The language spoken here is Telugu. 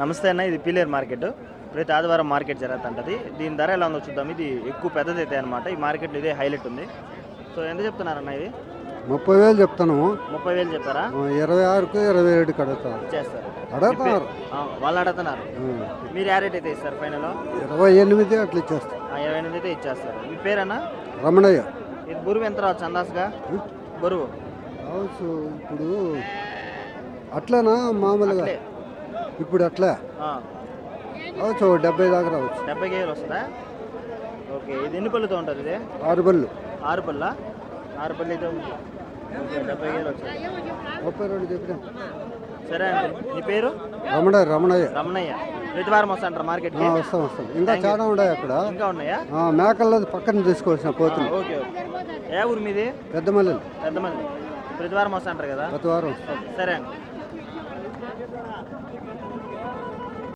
నమస్తే అన్న ఇది పీలేరు మార్కెట్. ప్రతి ఆదివారం మార్కెట్ జరుగుతుంటుంది. దీని ధర ఎలా ఉందో చూద్దాం. ఇది ఎక్కువ పెద్దది అయితే అనమాట ఈ మార్కెట్లో ఇదే హైలైట్ ఉంది. సో ఎంత చెప్తున్నారన్న ఇది? ముప్పై వేలు చెప్తాను. ముప్పై వేలు చెప్పారా? ఇరవై ఆరుకు ఇరవై ఏడుకి అడుగుతారు. అడుగుతున్నారు వాళ్ళు అడుగుతున్నారు. మీరు ఏ రేట్ అయితే ఇస్తారు ఫైనల్? ఇరవై ఎనిమిది అట్లా ఇచ్చేస్తారు. ఇరవై ఎనిమిది అయితే ఇచ్చేస్తారు. మీ పేరన్నా? రమణయ్య. ఇది బరువు ఎంత రావచ్చు అందాజుగా? బరువు. ఇప్పుడు అట్లనా? మామూలుగా. ఇప్పుడు అట్లా? ఓ డెబ్బై దాకా రావచ్చు. డెబ్బై కేజీలు వస్తుందా? ఓకే ఇది ఎన్ని పళ్ళుతో ఉంటుంది ఇది? ఆరు బళ్ళు ఆరు పళ్ళ? ఆరు పళ్ళు అయితే డెబ్బై కేజీలు వస్తుంది ముప్పై రెండు చెప్పినా. సరే అంకుల్ నీ పేరు? రమణయ్య రమణయ్య. రమణయ్య. ప్రతి వారం వస్తాంటారు మార్కెట్కి. ఆ, వస్తాం వస్తాం. ఇంకా చాలా ఉన్నాయి అక్కడ. ఇంకా ఉన్నాయా? మేకల్లో పక్కన తీసుకోవాల్సిన పోతుంది ఓకే ఓకే. ఏ ఊరు మీది? పెద్ద మల్లెలు పెద్దమంది ప్రతి వారం వస్తాంటారు కదా? గత వారం ఓకే సరే అంకుల్.